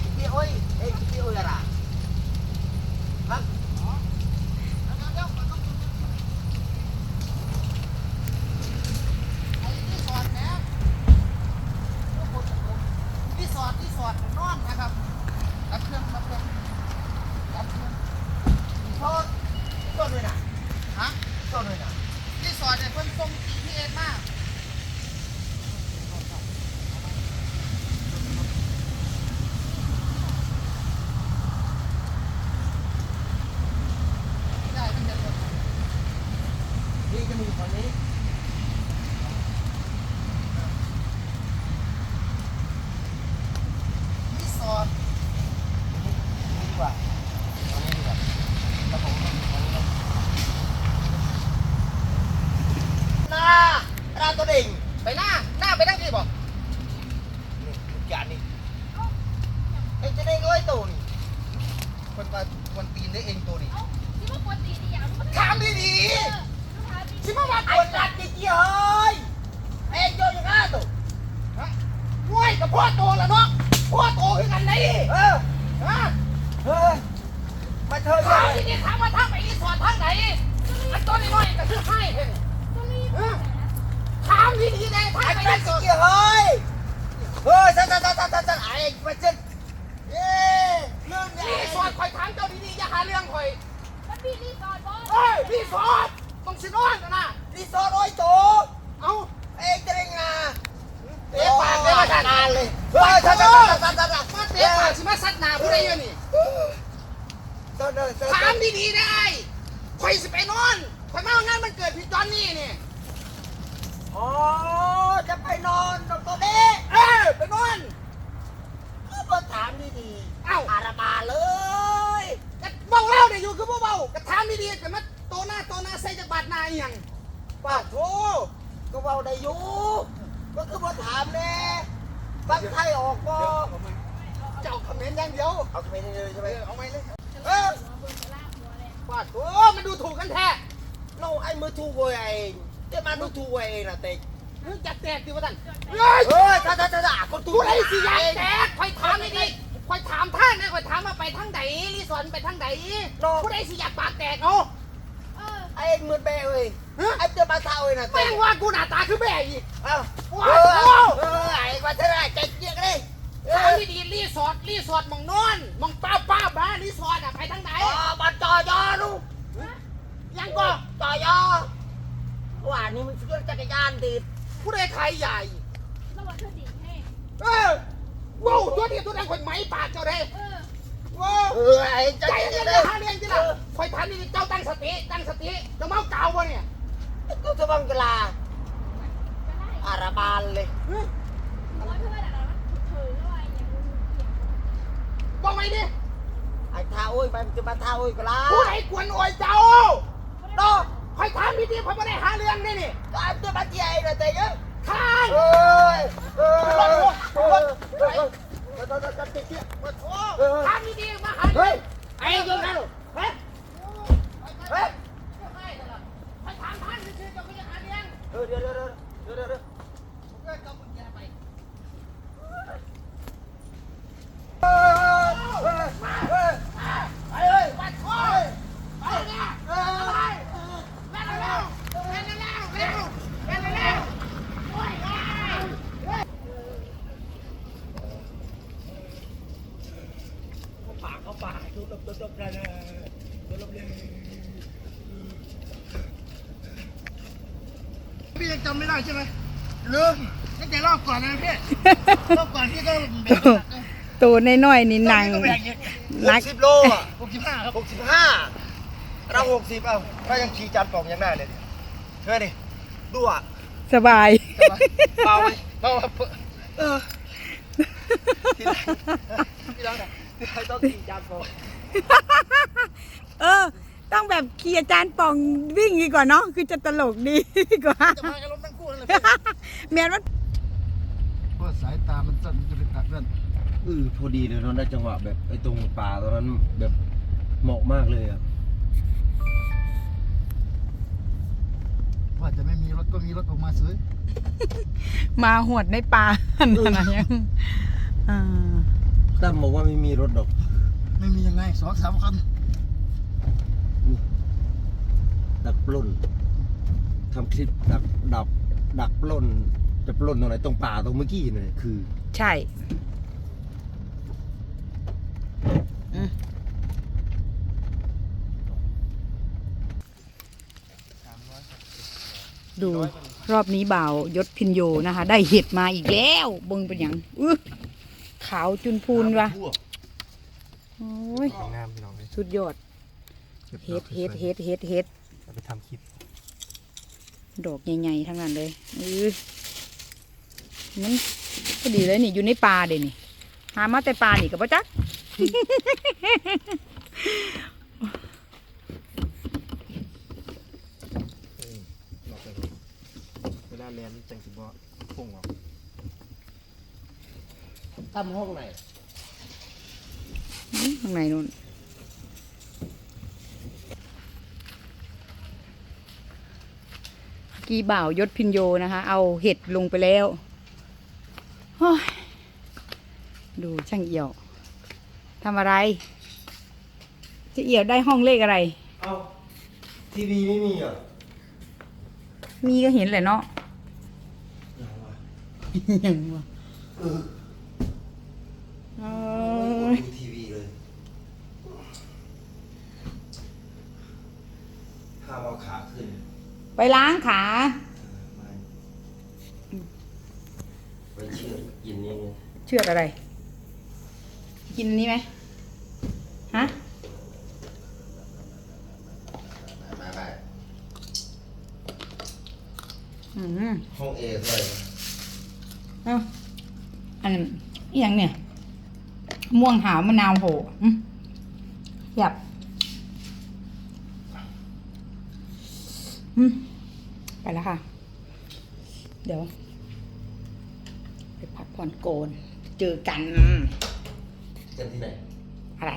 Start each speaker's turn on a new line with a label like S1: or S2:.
S1: HPO,
S2: HPO yara. ว่าคนตีนได้เองตัวนี้
S3: เอ้าที่ว่าปวดตีนนี่อย่างมัน
S2: ถามดี
S3: เอ
S2: ดี
S3: อลูกค้าตี
S2: ๆที่มาว่าค
S1: anh
S2: น
S1: đặt đi kia ơi anh cho những ai tôi
S2: ฮะง่วยกับพ่อโตแล้วเนาะพ่อโตคือกันไหน
S1: ơ
S2: ฮะ
S1: ơ mà thôi
S2: ถาม
S1: rồi
S2: ที่นี่ถามว่าทางไปรีสอร์ททางไหนอันต้นน้อยๆก็คือให้เห็น
S3: ก็รีบ
S2: ฮะถามดีดีๆเลยทาง
S1: anh
S2: ไปรี
S1: đặt
S2: สอ
S1: đi
S2: ร์ท
S1: kia ơi ơi sao sao sao sao sao sao anh mà chân ê lương
S2: รีสอร์ทคอยถามเจ้าดีๆอย่าหาเรื่องคอย
S3: มันมีรีสอร์ทบอส
S2: เฮ้ยรีสอร์ทต้องสินอนนะนะ
S1: đi so đôi tổ
S2: เอา
S1: ê cho đây à
S2: Ê, bà, ê, bà, bà.
S1: nàn lên ơi sao sao sao sao sao sao
S2: มาเตะปากสิมาซัดหน้าผู้ใดอยู่นี่
S1: sao sao sao
S2: ถามดีๆได้คอยสิไปนอนคอยมาเอางานมันเกิดพี่จอนนี่นี่
S1: ồ chắc phải non nó có đế
S2: เออไปนอน
S1: cứ mà thảm đi thì
S2: เอ้า
S1: à là bà ơi
S2: ก็เบาเล่าเนี่ยอยู่คือเบาๆก็ถามดีๆแต่มาโตหน้าโตหน้าใส่จักบาทหน้าอหย่าง
S1: bà thô có vào đây vô có cứ mà thảm nè bắt thay ọc co
S2: เจ้าคอมเมนต์อย่างเดียว
S1: เอาไปเลยใช่ไหม
S2: เออเอาไปเลย
S1: เออ
S3: เบิ่งจะลากหัวเลย
S2: ว่าโอ้มันดูถูกกันแท้
S1: lâu anh mới thu hồi anh thế mà nó thu hồi anh là tịch
S2: เฮ้ยจัดแตกดิวะท่านเฮ้ย
S1: ơi sao sao sao sao con thu
S2: ผู้ใด
S1: hồi
S2: สิอยาก
S1: anh
S2: แตกคอยถามดีๆคอยถามท่านนะคอยถามมาไปทางไหนรีสอร์ทไปทางไหนผู้ใดสิอยากปากแตกเอา
S3: เออ
S1: anh mượn bè ơi
S2: ฮะ
S1: anh chưa bao sao ơi là
S2: แม่ง
S1: tịch
S2: ว่ากูหน้าตาคือแม่อีก
S1: à
S2: Wow.
S1: ờ ờ anh mà thế này chạy chuyện đi
S2: ถามดีๆรีสอร์ทรีสอร์ทหมองนอนหมองป้าป้าบ้ารีสอร์ทอะไปทางไหน
S1: ờ bà trò cho luôn
S2: ยังก็
S1: trò cho quả này mình chưa chắc cái gian thì
S2: ผู้ใดใครใหญ่
S3: ระวังเธอดิ่งให้
S2: เออว้าวตัวนี้ตัวนั้นคอยไหมปากเจ้าเด้
S3: เออ
S2: ว้าว
S1: ừ anh
S2: ใจ
S1: chạy
S2: เย็
S1: đi
S2: นๆ
S1: đây
S2: หาเรื่องจีละคอยถามดีๆเจ้าตั้งสติ ตั้งสติเจ้าเมาเก่าวะเนี่ย
S1: tôi cho bằng cái là
S3: จะได้
S1: à là bàn lên
S2: เฮ้ย
S3: หัวเธอแต่ละมันเธอ เท่าไหร่อย่างรู้เกี่ยว
S2: บอกไปดิ
S1: anh tha ôi mà cho bà tha ôi cái
S2: ผู้ใด
S1: là
S2: กวนอวยเจ้า
S1: đó
S2: คอยถามดีๆคอยไม่ได้หาเรื่องนี่นี่
S1: anh chưa bắt chị ấy là tịch á
S2: ทาง
S1: ơi ơi ơi
S2: ถามดีๆมาหาเรื่องไอ้ยังไงเฮ้ยเฮ้ยคอยถามท่านซื่อๆเจ้าไม่ได้หาเรื่อง
S1: Đưa, đưa, đưa, đưa, đưa, đưa, đưa.
S2: เออเจ้ามึงแกไป
S1: Ai ơi!
S2: ปัดคอไปเนี่ยไปแม่เร็วแม่เร็วเร็วแม่เร็วโอ้ย
S1: Phá có phá, tôi tập tôi tập này nè. Tôi tập lên.
S2: พี่ยังจำไม่ได้ใช่ไหม
S1: Lương.
S2: ตั้งแต่รอบก่อนนะพี่รอบก่อนพี่ก็แบก
S4: ตัวน้อยๆนี่หนัง
S2: ก็แบกเยอะ
S4: นัก
S1: 60 lô à?
S2: หกสิบห้าครับ
S1: 65. Ra 60เอาถ้ายังขี่จานปองยังได้เลยดิเฮ้ยดิดูอะ
S4: สบาย
S1: เบาไหม
S2: เบาครับ
S1: เออที่ไหนที่ไหนที่ไหนต้องขี่จานปอง
S4: เออ ต้องแบบขี่อาจารย์ป่องวิ่งดีกว่าเนาะคือจะตลกดีกว่า
S2: จะมากันล้มทั้งคู่นั่นแหละ
S4: แมนว่า
S2: เพราะสายตามันสั้นจะเป็นกัดเพื่อน
S5: เออพอดีเลยเนาะได้จังหวะแบบไอ้ตรงป่าตอนนั้นแบบเหมาะมากเลยอะ
S2: ว่าจะไม่มีรถก็มีรถออกมาสวย
S4: มาหวดในป่าขนาดยังอ่า
S5: ตั้มบอกว่าไม่มีรถดอก
S2: ไม่มียังไงสองสามคัน
S5: ดักปล้นทำคลิปดักดักดักปล้นจะปล้นตรงไหนตรงป่าตรงเมื่อกี้เนี่ยคือ
S4: ใช่อืมดูรอบนี้บ่าวยศพินโยนะคะ ได้เห็ดมาอีกแล้วเบิ่งเป็นอย่างอื้อขาวจุนพูนวะ โอ้ย
S6: งามพี่น้องเลย
S4: สุดยอดเฮ็ดเฮ็ดเฮ็ดเฮ็ดเฮ็ด
S6: เอาไปทำคลิป
S4: ดอกใหญ่ๆทั้งนั้นเลยเออมันก็ดีเลยนี่อยู่ในป่าเด่นี่หามาแต่ป่านี่กับปะจัก
S6: เราไปเวลาเรียนจังสิบ่พุ่งออก
S5: ทำห้องไหน
S4: อื้อ ข้างในนู่นกีบ่าวยศพินโยนะคะ เอาเห็ดลงไปแล้วโอ้ยดูช่างเอี่ยวทำอะไร จะเอี่ยวได้ห้องเลขอะไร
S5: เอาทีวีไม่มีเหรอ
S4: มีก็เห็นแหละเนาะยังวะ
S5: เออ
S4: เอ้
S5: ไม่
S4: ย
S5: ดูทีวีเลยห้ามเอาขาขึ้น
S4: ไปล้างขา
S5: ไม่ไปเชื่อดกินนี่ไง
S4: เชือกอะไร กินอันนี้ไหมฮะ
S5: ไปไป
S4: อืม
S5: ห้องเอเท่าไหร่
S4: เอ้าอันนั้นอหย่างเนี่ย ม่วงหาวมะนาวโหอืมหยับอืม ไปแล้วค่ะ เดี๋ยว ไปพักผ่อนโกน เจอกัน
S5: กันที่ไหน
S4: อะไร